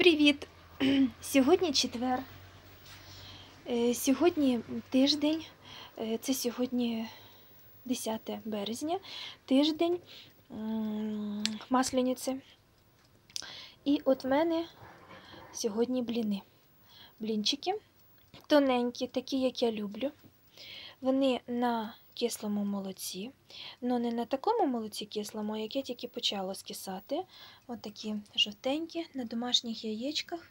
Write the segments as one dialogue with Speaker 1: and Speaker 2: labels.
Speaker 1: Привіт! Сьогодні четвер. Е, Сьогодні тиждень, е, це сьогодні 10 березня, тиждень м, Маслениці. І от в мене сьогодні бліни. Блінчики тоненькі, такі, як я люблю. Вони на кислому молоці, але не на такому молоці кислому, яке тільки почало скисати. От такі жовтенькі на домашніх яєчках.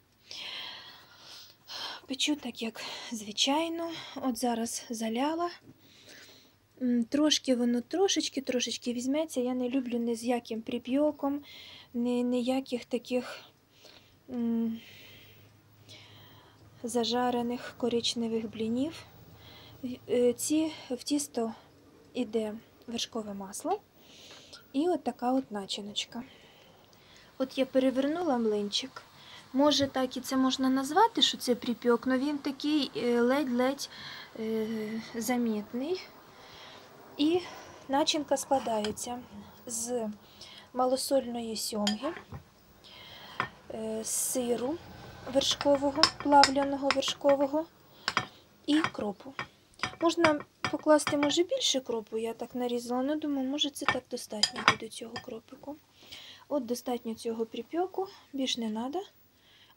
Speaker 1: Печу так, як звичайно. От зараз заляла. Трошки воно трошечки, трошечки візьметься. Я не люблю ні з яким прип'йоком, ні ніяких таких зажарених коричневих блінів. Е, Ці в тісто іде вершкове масло і от така от начиночка. От я перевернула млинчик. Може, так і це можна назвати, що це припік, але він такий е, ледь-ледь е, замітний. І начинка складається з малосольної сьомги, е, сиру вершкового, плавленого вершкового і кропу. Можна покласти, може, більше кропу, я так нарізала, але думаю, може це так достатньо буде цього кропику. От достатньо цього припеку, більш не треба.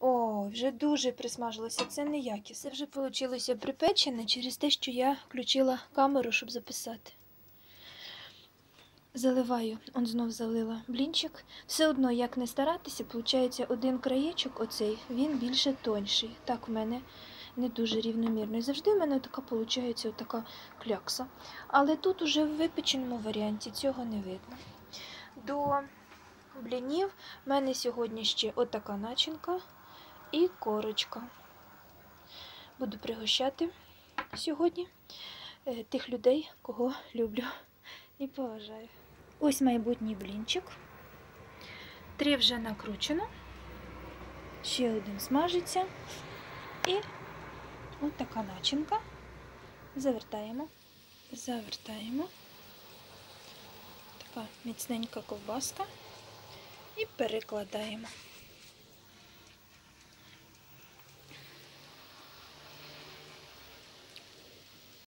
Speaker 1: О, вже дуже присмажилося, це не якість. Це вже вийшло припечене через те, що я включила камеру, щоб записати. Заливаю, он знов залила блінчик. Все одно, як не старатися, виходить один краєчок, оцей, він більше тонший. Так, в мене не дуже рівномірно. І завжди в мене така виходить така клякса. Але тут уже в випеченому варіанті цього не видно. До блінів в мене сьогодні ще отака начинка і корочка. Буду пригощати сьогодні е, тих людей, кого люблю і поважаю. Ось майбутній блінчик. Три вже накручено. Ще один смажиться. І ось така начинка. Завертаємо. Завертаємо. Така міцненька ковбаска. І перекладаємо.